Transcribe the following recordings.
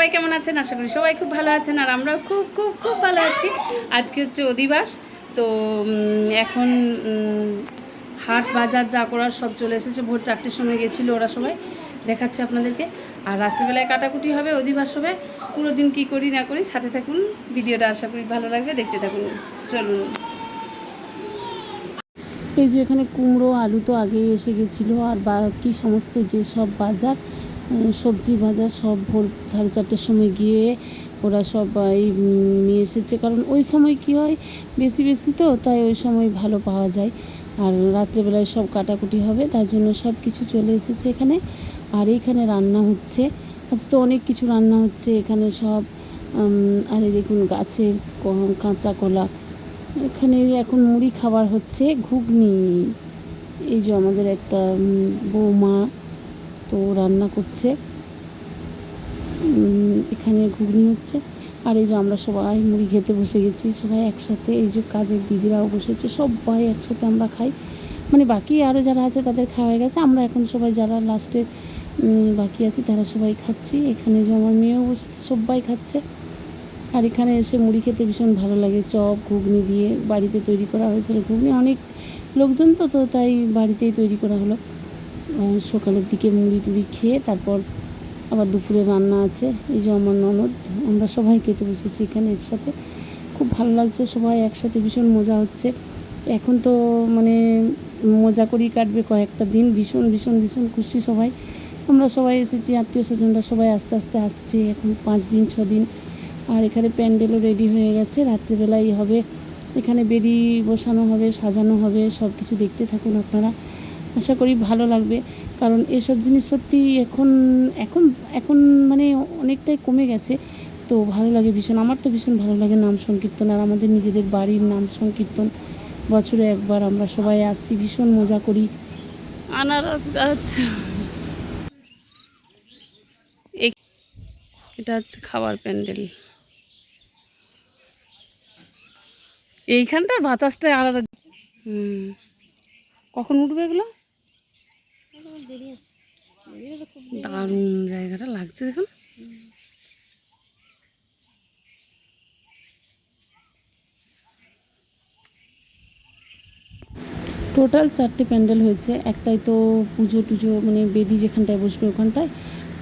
সবাই কেমন আছেন? আশা করি সবাই খুব ভালো আছেন আর আমরাও খুব খুব খুব ভালো আছি। আজকে হচ্ছে অধিবাস, তো এখন হাট বাজার যা করার সব চলে এসেছে। ভোর চারটের সময় গেছিল ওরা সবাই, দেখাচ্ছে আপনাদেরকে। আর রাত্রিবেলায় কাটাকুটি হবে, অধিবাস হবে। পুরো দিন কী করি না করি, সাথে থাকুন। ভিডিওটা আশা করি ভালো লাগবে, দেখতে থাকুন। চলুন। এই যে এখানে কুমড়ো, আলু তো আগেই এসে গেছিল। আর বাকি সমস্ত যেসব বাজার সবজি বাজার সব ভোর সাড়ে চারটের সময় গিয়ে ওরা সবাই নিয়ে এসেছে। কারণ ওই সময় কি হয়, বেশি বেশি তো, তাই ওই সময় ভালো পাওয়া যায়। আর রাত্রেবেলায় সব কাটাকুটি হবে, তার জন্য সব কিছু চলে এসেছে এখানে। আর এইখানে রান্না হচ্ছে। আজ তো অনেক কিছু রান্না হচ্ছে, এখানে সব আর দেখুন গাছের কাঁচা কলা। এখানে এখন মুড়ি খাবার হচ্ছে, ঘুগনি। এই যে আমাদের একটা বৌমা তো রান্না করছে। এখানে ঘুগনি হচ্ছে। আর এই যে আমরা সবাই মুড়ি খেতে বসে গেছি, সবাই একসাথে। এই যে কাজের দিদিরাও বসেছে, সবাই একসাথে আমরা খাই। মানে বাকি আরও যারা আছে তাদের খাওয়া হয়ে গেছে। আমরা এখন সবাই যারা লাস্টে বাকি আছি তারা সবাই খাচ্ছি। এখানে যে আমার মেয়েও বসেছে, সবাই খাচ্ছে। আর এখানে এসে মুড়ি খেতে ভীষণ ভালো লাগে। চপ, ঘুগনি দিয়ে বাড়িতে তৈরি করা হয়েছিল। ঘুগনি অনেক লোকজন তো তো তাই বাড়িতেই তৈরি করা হলো। সকালের দিকে মুড়ি টুড়ি খেয়ে তারপর আবার দুপুরে রান্না আছে। এই যে আমার ননদ, আমরা সবাই খেতে বসেছি এখানে একসাথে। খুব ভালো লাগছে, সবাই একসাথে ভীষণ মজা হচ্ছে। এখন তো মানে মজা করেই কাটবে কয়েকটা দিন, ভীষণ ভীষণ ভীষণ খুশি সবাই। আমরা সবাই এসেছি, আত্মীয় স্বজনরা সবাই আস্তে আস্তে আসছে, এখন পাঁচ দিন, ছ দিন। আর এখানে প্যান্ডেলও রেডি হয়ে গেছে, রাত্রিবেলাই হবে। এখানে বেরি বসানো হবে, সাজানো হবে সব কিছু দেখতে থাকুন আপনারা। আশা করি ভালো লাগবে। কারণ এসব জিনিস সত্যি এখন এখন এখন মানে অনেকটাই কমে গেছে। তো ভালো লাগে ভীষণ। আমার তো ভীষণ ভালো লাগে নাম সংকীর্তন আর আমাদের নিজেদের বাড়ির নাম সংকীর্তন। বছরে একবার আমরা সবাই আসছি, ভীষণ মজা করি। আনারস গাছ। এটা হচ্ছে খাবার প্যান্ডেল। এইখানটার বাতাসটাই আলাদা। হুম। কখন উঠবে এগুলো? দারুণ জায়গাটা লাগছে দেখুন। টোটাল চারটে প্যান্ডেল হয়েছে। একটাই তো পুজো টুজো মানে বেদি যেখানটায় বসবে ওখানটায়।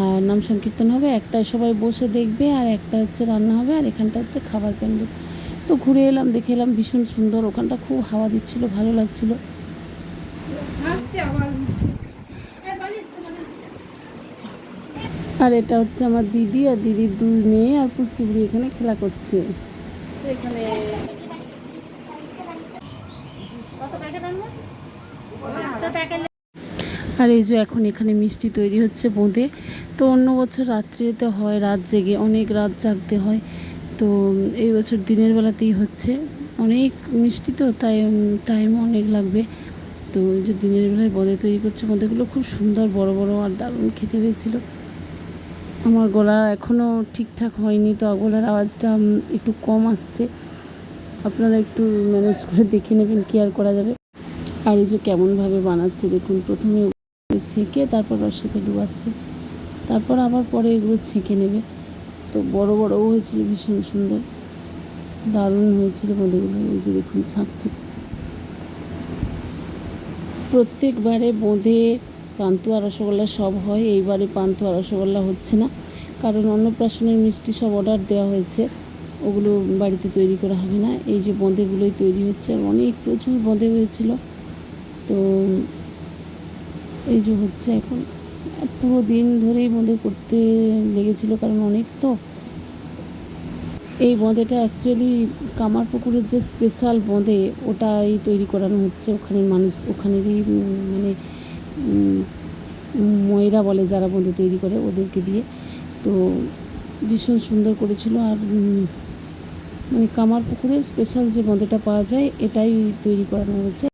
আর নাম সংকীর্তন হবে একটায় সবাই বসে দেখবে আর একটা হচ্ছে রান্না হবে আর এখানটা হচ্ছে খাবার প্যান্ডেল। তো ঘুরে এলাম দেখে এলাম ভীষণ সুন্দর। ওখানটা খুব হাওয়া দিচ্ছিল ভালো লাগছিল। আর এটা হচ্ছে আমার দিদি আর দিদির দুই মেয়ে আর পুচকি বুড়ি এখানে খেলা করছে। এখানে আর এই যে এখন এখানে মিষ্টি তৈরি হচ্ছে বোঁদে। তো অন্য বছর রাত্রিতে হয় রাত জেগে অনেক রাত জাগতে হয়। তো এই বছর দিনের বেলাতেই হচ্ছে। অনেক মিষ্টি তো তাই টাইম অনেক লাগবে। তো এই যে দিনের বেলায় বোঁদে তৈরি করছে বোঁদেগুলো খুব সুন্দর বড় বড় আর দারুণ খেতে হয়েছিল। আমার গলা এখনও ঠিকঠাক হয়নি, তো গলার আওয়াজটা একটু কম আসছে। আপনারা একটু ম্যানেজ করে দেখে নেবেন কেয়ার করা যাবে। আর এই যে কেমনভাবে বানাচ্ছে, দেখুন, প্রথমে ছেঁকে, তারপর ওর সাথে ডুবাচ্ছে। তারপর আবার পরে এগুলো ছেঁকে নেবে। তো বড় বড়ও হয়েছিল ভীষণ সুন্দর। দারুণ হয়েছিল বোঁদেগুলো এই যে দেখুন, ছাঁকছে। প্রত্যেকবারে বোঁদে পান্তুয়া রসগোল্লা সব হয়, এইবারে পান্তুয়া রসগোল্লা হচ্ছে না। কারণ অন্নপ্রাশনের মিষ্টি সব অর্ডার দেওয়া হয়েছে, ওগুলো বাড়িতে তৈরি করা হবে না। এই যে বোঁদেগুলোই তৈরি হচ্ছে অনেক প্রচুর বোঁদে হয়েছিল। তো এই যে হচ্ছে এখন। পুরো দিন ধরেই বোঁদে করতে লেগেছিল কারণ অনেক তো। এই বোঁদেটা অ্যাকচুয়ালি কামারপুকুরের যে স্পেশাল বোঁদে ওটাই তৈরি করানো হচ্ছে। ওখানে মানুষ, ওখানেরই মানে ময়রা বলে যারা বন্ধু তৈরি করে ওদেরকে দিয়ে। তো ভীষণ সুন্দর করেছিল আর মানে কামার পুকুরের স্পেশাল যে বন্ধুটা পাওয়া যায়, এটাই তৈরি করানো হয়েছে।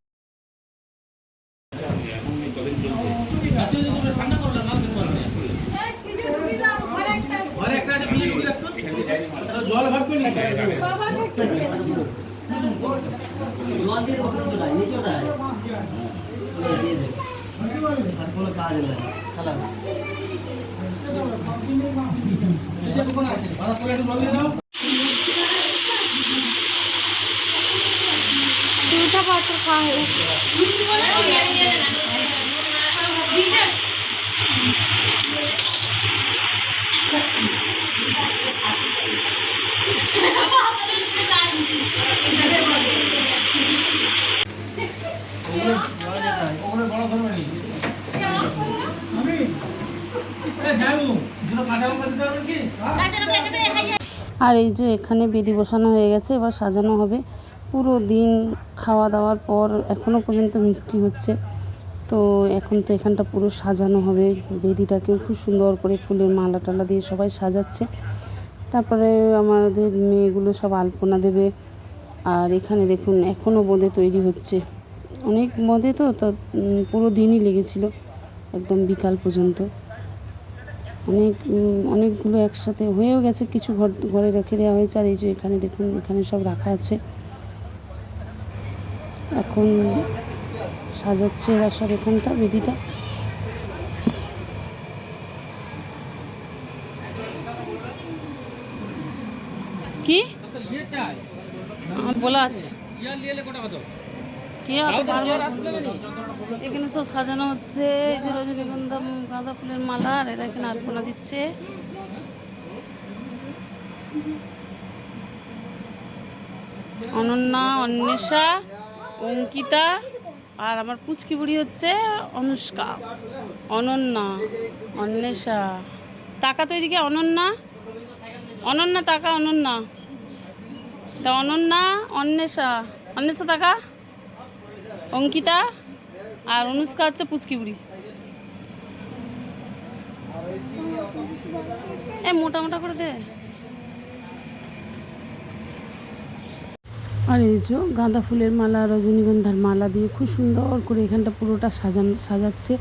দুটা পাত্র খাওয়া হয়েছে আর এই যে এখানে বেদি বসানো হয়ে গেছে, এবার সাজানো হবে। পুরো দিন খাওয়া দাওয়ার পর এখনও পর্যন্ত মিষ্টি হচ্ছে। তো এখন তো এখানটা পুরো সাজানো হবে। বেদিটাকেও খুব সুন্দর করে ফুলের মালা টালা দিয়ে সবাই সাজাচ্ছে। তারপরে আমাদের মেয়েগুলো সব আলপনা দেবে। আর এখানে দেখুন এখনও বোঁদে তৈরি হচ্ছে। অনেক বোঁদে তো তো পুরো দিনই লেগেছিল, একদম বিকাল পর্যন্ত। অনেক অনেকগুলো একসাথে হয়েও গেছে কিছু ঘর ঘরে রেখে দেওয়া হয়েছে আর এই যে এখানে দেখুন এখানে সব রাখা আছে। এখন সাজাচ্ছে এরা সব এখানটা বেদিটা। কি? বলা আছে। কে এখানে সব সাজানো হচ্ছে এই যে রজনীগন্ধা গাঁদা ফুলের মালা আর এরা এখানে আলপনা দিচ্ছে। অনন্যা অন্বেষা অঙ্কিতা আর আমার পুচকি বুড়ি হচ্ছে অনুষ্কা। অনন্যা অন্বেষা। টাকা তো এদিকে অনন্যা। অনন্যা টাকা অনন্যা। তা অনন্যা অন্বেষা। অন্বেষা টাকা? অঙ্কিতা আর অনুষ্কা হচ্ছে পুচকি বুড়ি। এ, মোটা মোটা করে দে। আর এই যে গাঁদা ফুলের মালা, রজনীগন্ধার মালা দিয়ে খুব সুন্দর করে এখানটা পুরোটা সাজান, সাজাচ্ছে।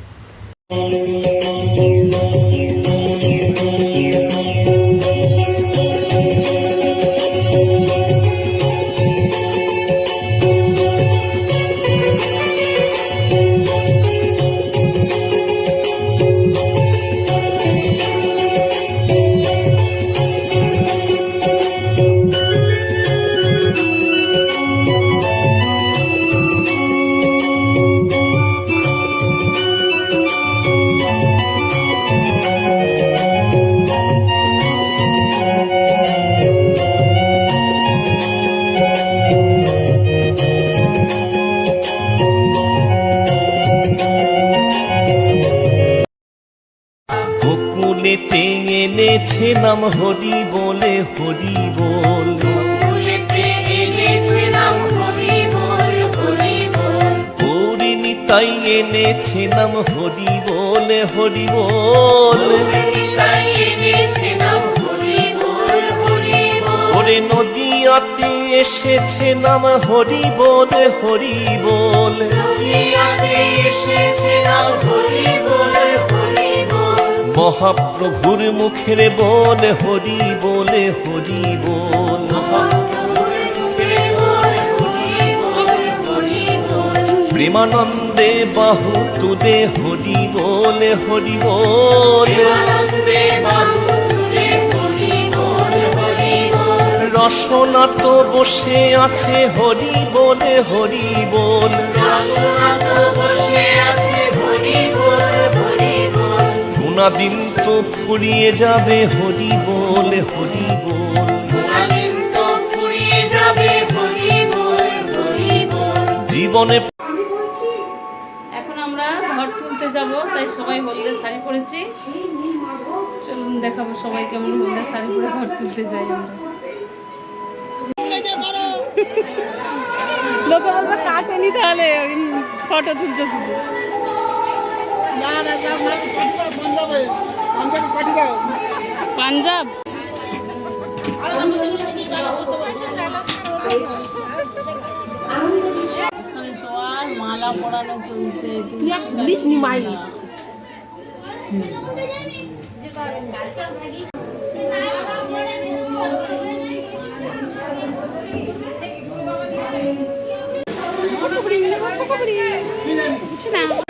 এনেছে নাম হরি বলে। হরি বল হরিণী তাই এনেছে নাম হরি বলে। হরি বল ওরে নদীয়াতে এসেছে নাম হরি বলে। হরি বল মহাপ্রভুর মুখের বল, হরি বলে, হরি বল। প্রেমানন্দে বাহু তুলে হরি বলে, হরি বল। রসনা তো বসে আছে, হরি বলে, হরি বল। গুণাদিন তো ফুরিয়ে যাবে হরি বল হরি বল। জীবনে এখন আমরা ঘর তুলতে যাব তাই সবাই হলদে শাড়ি পরেছি। চলুন দেখাবো সবাই কেমন হলদে শাড়ি পরে ঘর তুলতে যাই আমরা। লোকে বলবে কাটেনি তাহলে ফটো তুলছে শুধু পাঞ্জাব সবার মালা পরানো চলছে। কিছু না।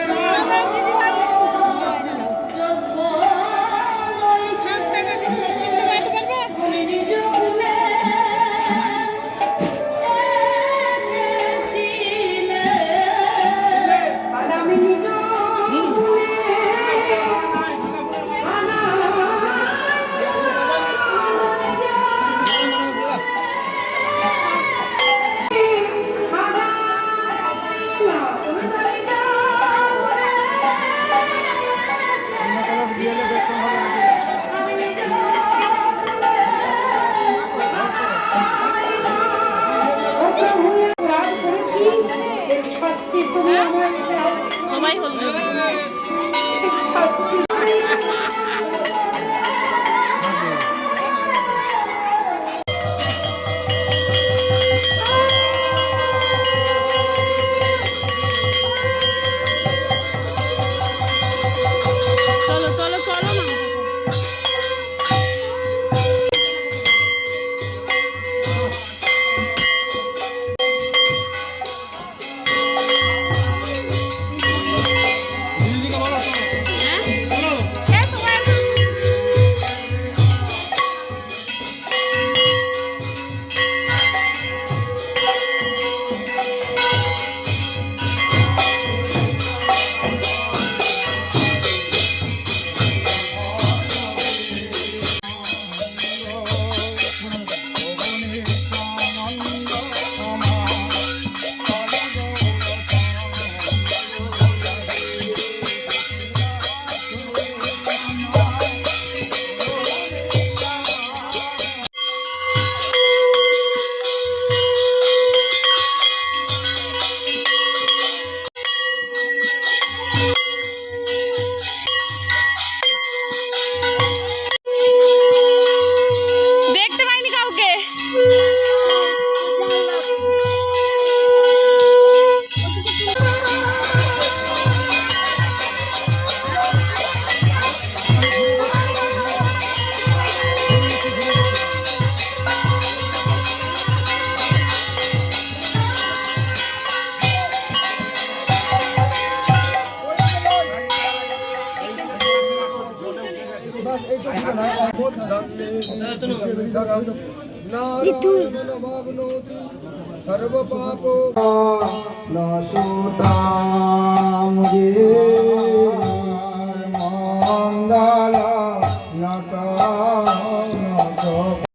রে মঙ্গল